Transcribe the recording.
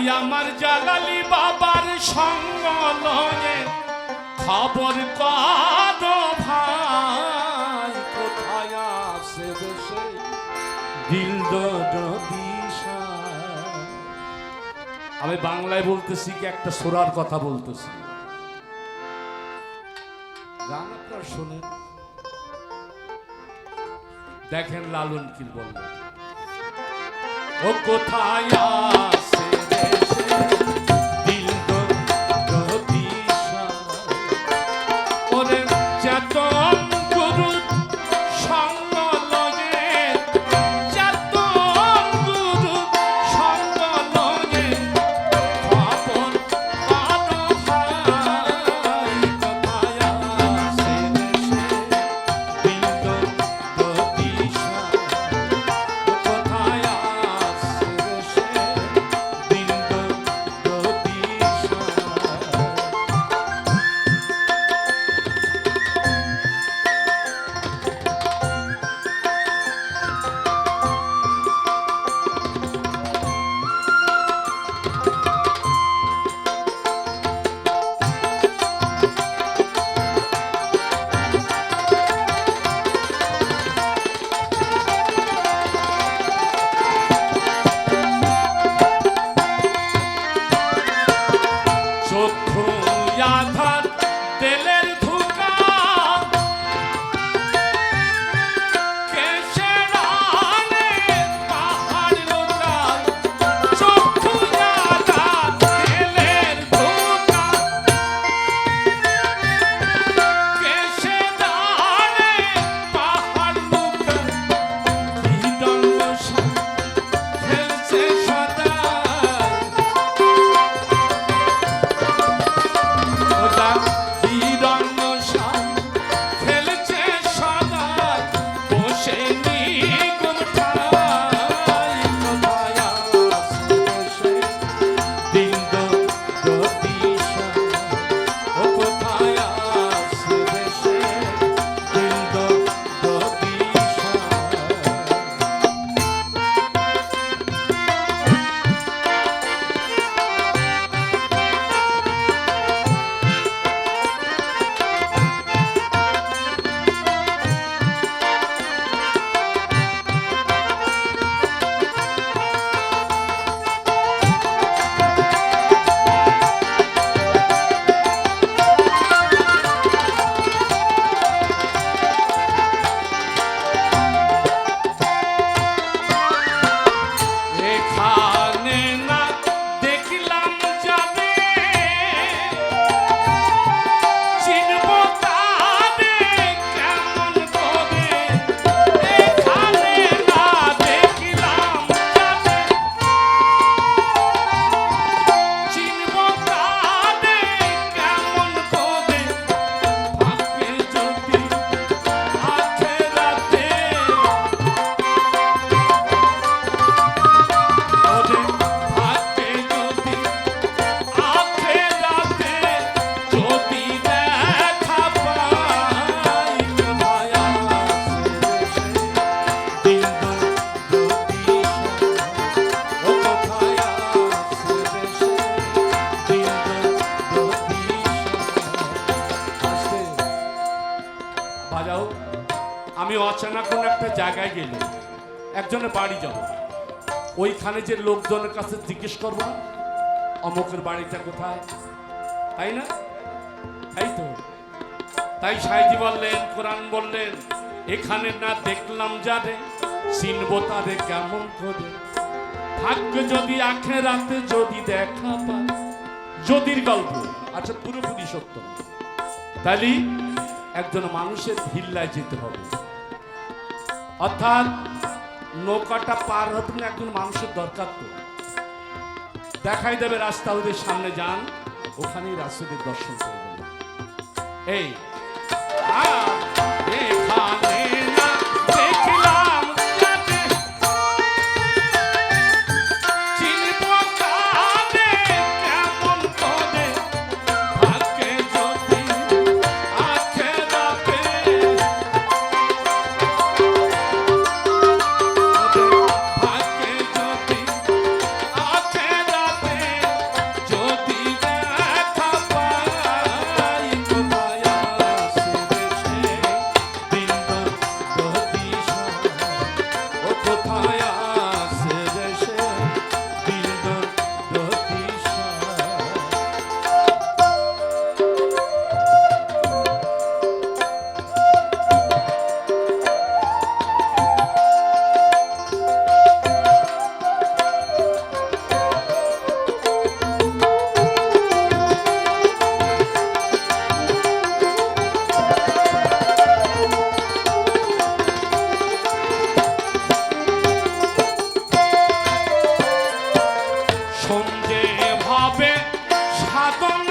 ওই আমার জালালি বাবার সঙ্গ লয়ে খবর ভাই, কোথায় আছে দেশে দিল আমি বাংলায় বলতেছি কি, একটা সোরার কথা বলতেছি। গান আপনার শোনেন। দেখেন লালন কি বললেন। ও কোথায় আছে দেশে দিল অচেনা কোন একটা জায়গায় গেলে একজনের বাড়ি যাব। ওইখানে যে লোকজনের কাছে জিজ্ঞেস করব, অমুকের বাড়িটা কোথায়? তাই না? তাই তো। তাই সাইজি বললেন, কোরআন বললেন, এখানে না দেখলাম যারে, চিনবো তারে কেমন করে। ভাগ্য যদি আখে রাতে যদি দেখা পায়। যদির গল্প আচ্ছা পুরোপুরি সত্য। তাহলে একজন মানুষের ভিল্লায় যেতে হবে। অর্থাৎ নৌকাটা পার হতে না একজন মানুষের দরকার তো। দেখাই দেবে রাস্তা ওদের সামনে যান, ওখানেই রাস্তাদের দর্শন করবেন। এই আ ভাবে সাধন